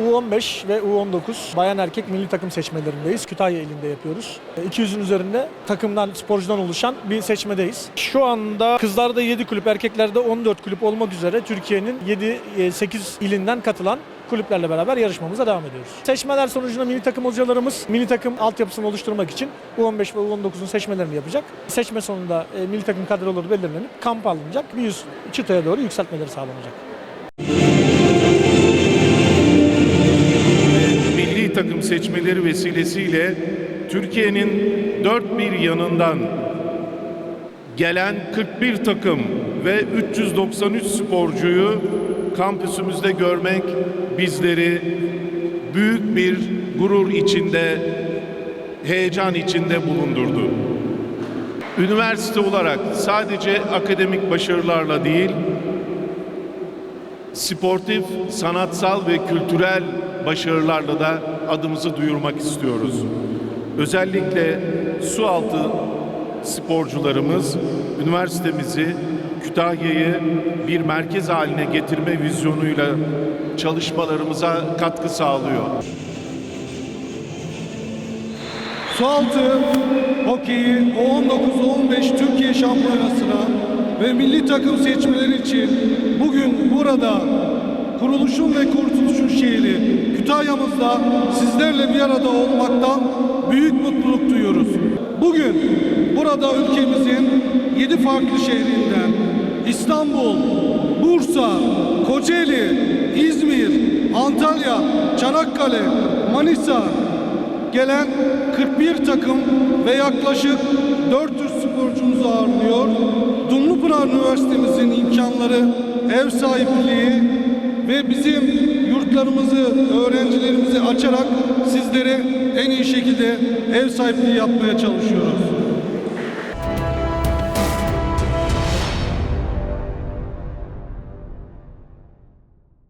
U15 ve U19 bayan erkek milli takım seçmelerindeyiz. Kütahya ilinde yapıyoruz. E, 200'ün üzerinde takımdan, sporcudan oluşan bir seçmedeyiz. Şu anda kızlarda 7 kulüp, erkeklerde 14 kulüp olmak üzere Türkiye'nin 7-8 ilinden katılan kulüplerle beraber yarışmamıza devam ediyoruz. Seçmeler sonucunda milli takım hocalarımız milli takım altyapısını oluşturmak için U15 ve U19'un seçmelerini yapacak. Seçme sonunda e, milli takım kadroları belirlenip kamp alınacak. Bir üst çıtaya doğru yükseltmeleri sağlanacak. Takım seçmeleri vesilesiyle Türkiye'nin dört bir yanından gelen 41 takım ve 393 sporcuyu kampüsümüzde görmek bizleri büyük bir gurur içinde, heyecan içinde bulundurdu. Üniversite olarak sadece akademik başarılarla değil, sportif, sanatsal ve kültürel başarılarla da adımızı duyurmak istiyoruz. Özellikle su altı sporcularımız üniversitemizi Kütahya'yı bir merkez haline getirme vizyonuyla çalışmalarımıza katkı sağlıyor. Sualtı hokeyi U19-15 Türkiye Şampiyonası'na ve milli takım seçmeleri için bugün burada kuruluşun ve kurtuluşun şehri Kütahya'mızda sizlerle bir arada olmaktan büyük mutluluk duyuyoruz. Bugün burada ülkemizin yedi farklı şehrinden İstanbul, Bursa, Kocaeli, İzmir, Antalya, Çanakkale, Manisa, gelen 41 takım ve yaklaşık 400 sporcumuzu ağırlıyor. Dumlupınar Üniversitemizin imkanları, ev sahipliği ve bizim yurtlarımızı, öğrencilerimizi açarak sizlere en iyi şekilde ev sahipliği yapmaya çalışıyoruz.